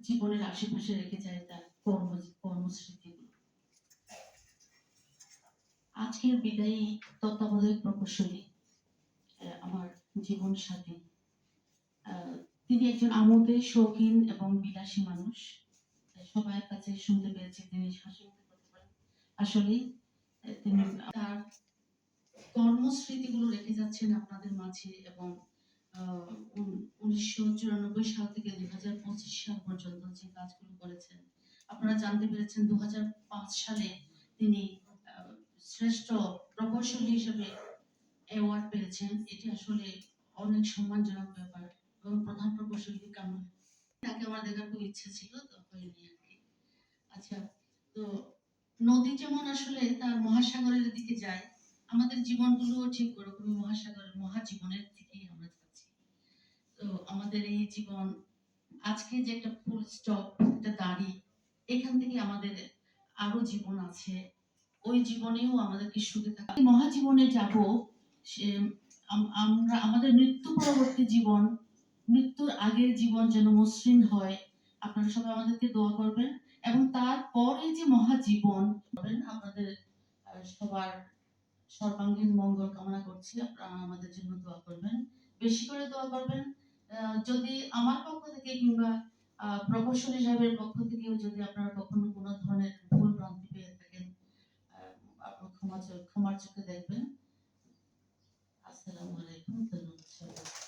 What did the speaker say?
জীবনের আশেপাশে রেখে যায় তার কর্ম কর্মস্মৃতিগুলো আজকের বিদায়ী তত্ত্বাবধায়ক প্রকৌশলী আমার জীবন সাথী। তিনি একজন আমোদের শৌখিন এবং বিলাসী মানুষ। সবার কাছে শুনতে পেরেছি তিনি হাসি মুখে করতে পারেন। আসলেই তিনি তার কর্মস্মৃতিগুলো রেখে যাচ্ছেন আপনাদের মাঝে এবং উনিশশো চুরানব্বই সাল থেকে দুই হাজার পঁচিশ সাল পর্যন্ত যে কাজগুলো করেছেন, আপনারা জানতে পেরেছেন দু হাজার পাঁচ সালে তিনি শ্রেষ্ঠ প্রকৌশলী হিসেবে অ্যাওয়ার্ড পেয়েছেন। এটি আসলে অনেক সম্মানজনক ব্যাপার এবং প্রধান প্রকৌশলী কামরুল তাকে আমার দেখার খুব ইচ্ছে ছিল, তো হয়নি আর কি। আচ্ছা তো নদী যেমন আসলে তার মহাসাগরের দিকে যায়, আমাদের জীবনগুলো ঠিক ওরকমই মহাসাগরের মহাজীবনের যাচ্ছি তো আমাদের এই জীবন, আজকে যে একটা ফুল স্টপ একটা দাড়ি, এখান থেকে আমাদের আরও জীবন আছে। ওই জীবনেও আমাদেরকে সুখে থাকা। মহাজীবনে যাব, সে আমরা, আমাদের মৃত্যু পরবর্তী জীবন, মৃত্যুর আগের জীবন যেন মসৃণ হয়, আপনারা সবাই আমাদেরকে দোয়া করবেন। এবং তারপরে যে মহাজীবন আপনাদের সবার সর্বাঙ্গীন মঙ্গল কামনা করছি। আপনারা আমাদের জন্য দোয়া করবেন। বেশি করে দোয়া করবেন। যদি আমার পক্ষ থেকে কিংবা প্রকৌশল হিসাবে পক্ষ থেকেও যদি আপনারা কখনো কোনো ধরনের ভুল ভ্রান্তি পেয়ে থাকেন ক্ষমা ক্ষমার চোখে দেখবেন। আসসালামু আলাইকুম, ধন্যবাদ